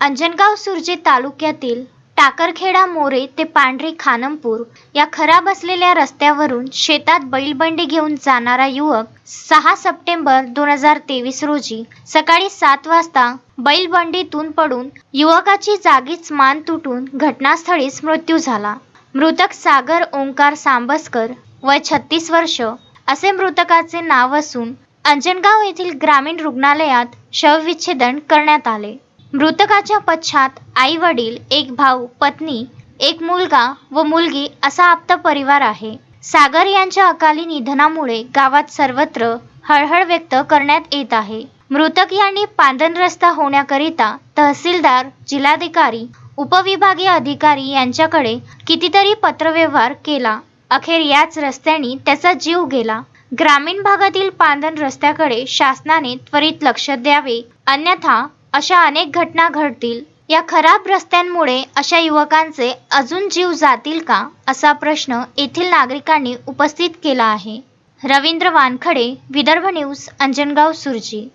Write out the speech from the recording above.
अंजनगाव सुरजे तालुक्यातील टाकरखेडा मोरे ते पांढरी खानमपूर या खराब असलेल्या रस्त्यावरून शेतात बैलबंडी घेऊन जाणारा युवक सहा सप्टेंबर दोन हजार तेवीस रोजी सकाळी सात वाजता बैलबंडीतून पडून युवकाची जागीच मान तुटून घटनास्थळीच मृत्यू झाला. मृतक सागर ओंकार सांबसकर वय छत्तीस वर्ष असे मृतकाचे नाव असून अंजनगाव येथील ग्रामीण रुग्णालयात शवविच्छेदन करण्यात आले. मृतकाच्या पश्चात आई वडील एक भाऊ पत्नी एक मुलगा व मुलगी असा आप्त परिवार आहे. सागर यांच्या अकाली निधनामुळे गावात सर्वत्र हळहळ व्यक्त करण्यात येत आहे. मृतक यांनी पांदन रस्ता होण्याकरिता तहसीलदार जिल्हाधिकारी उपविभागीय अधिकारी यांच्याकडे कितीतरी पत्रव्यवहार केला. अखेर याच रस्त्याने त्याचा जीव गेला. ग्रामीण भागातील पांदन रस्त्याकडे शासनाने त्वरित लक्ष द्यावे. अन्यथा अशा अनेक घटना घडतील. या खराब रस्त्यांमुळे अशा युवकांचे अजून जीव जातील का? असा प्रश्न येथील नागरिकांनी उपस्थित केला आहे. रवींद्र वानखडे विदर्भ न्यूज अंजनगाव सुरजी.